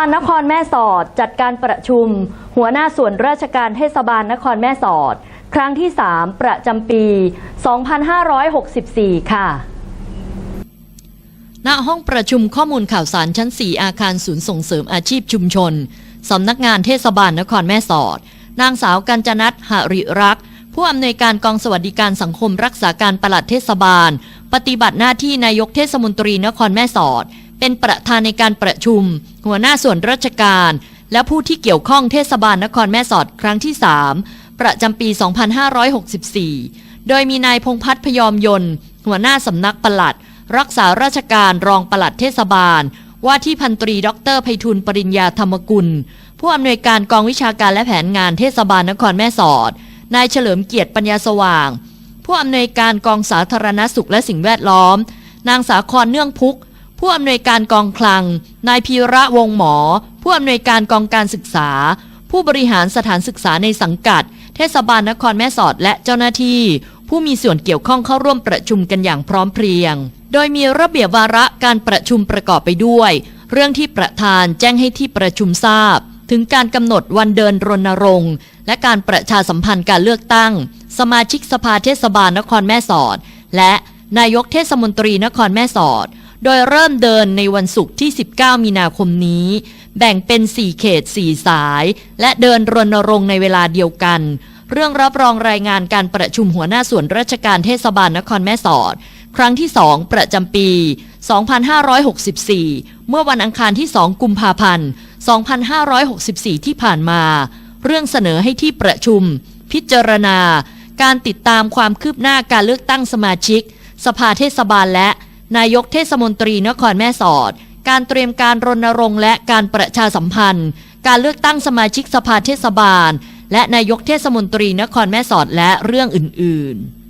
าลนครแม่สอดจัดการประชุม หัวหน้าส่วนราชการเทศบาลนครแม่สอด ครั้งที่ 3 ประจำปี 2564 ค่ะณห้องประชุมข้อมูลข่าวสารชั้น 4 อาคารศูนย์ส่งเสริมอาชีพชุมชน สำนักงานเทศบาลนครแม่สอด นางสาวกัญจนัทหริรักษ์ผู้อำนวยการกองสวัสดิการสังคมรักษาการปลัดเทศบาล ปฏิบัติหน้าที่นายกเทศมนตรีนครแม่สอด เป็นประธานในการประชุม หัวหน้าส่วนราชการ และผู้ที่เกี่ยวข้องเทศบาลนครแม่สอดครั้งที่ 3 ประจำปี 2564 โดยมีนายพงพัฒน์พยอมยนต์ หัวหน้าสำนักปลัด รักษาราชการรองปลัดเทศบาล ว่าที่พันตรีดรไพฑูรย์ปริญญาธรรมกุล ผู้อำนวยการกองวิชาการและแผนงานเทศบาลนครแม่สอด นายเฉลิมเกียรติปัญญาสว่าง ผู้อำนวยการกองสาธารณสุขและสิ่งแวดล้อม นางสาครเนื่องพุก ผู้อำนวยการกองคลัง นายพีระวงศ์หมอ ผู้อำนวยการกองการศึกษา ผู้บริหารสถานศึกษาในสังกัด เทศบาลนครแม่สอดและเจ้าหน้าที่ ผู้มีส่วนเกี่ยวข้องเข้าร่วมประชุมกันอย่างพร้อมเพรียง โดยมีระเบียบวาระการประชุมประกอบไปด้วย เรื่องที่ประธานแจ้งให้ที่ประชุมทราบ ถึงการกำหนดวันเดินรณรงค์ และการประชาสัมพันธ์การเลือกตั้ง สมาชิกสภาเทศบาลนครแม่สอด และนายกเทศมนตรีนครแม่สอด โดยเริ่มเดินในวันศุกร์ที่ 19 มีนาคมนี้ แบ่งเป็น 4 เขต 4 สาย และเดินรณรงค์ในเวลาเดียวกัน เรื่องรับรองรายงานการประชุมหัวหน้าส่วนราชการเทศบาลนครแม่สอด ครั้งที่ 2 ประจำปี 2564 เมื่อวันอังคารที่ 2 กุมภาพันธ์ 2564 ที่ผ่านมา เรื่องเสนอให้ที่ประชุม พิจารณา การติดตามความคืบหน้าการเลือกตั้งสมาชิก สภาเทศบาลและ นายกเทศมนตรีนครแม่สอด การเตรียมการรณรงค์และการประชาสัมพันธ์ การเลือกตั้งสมาชิกสภาเทศบาล และนายกเทศมนตรีนครแม่สอดและเรื่องอื่นๆ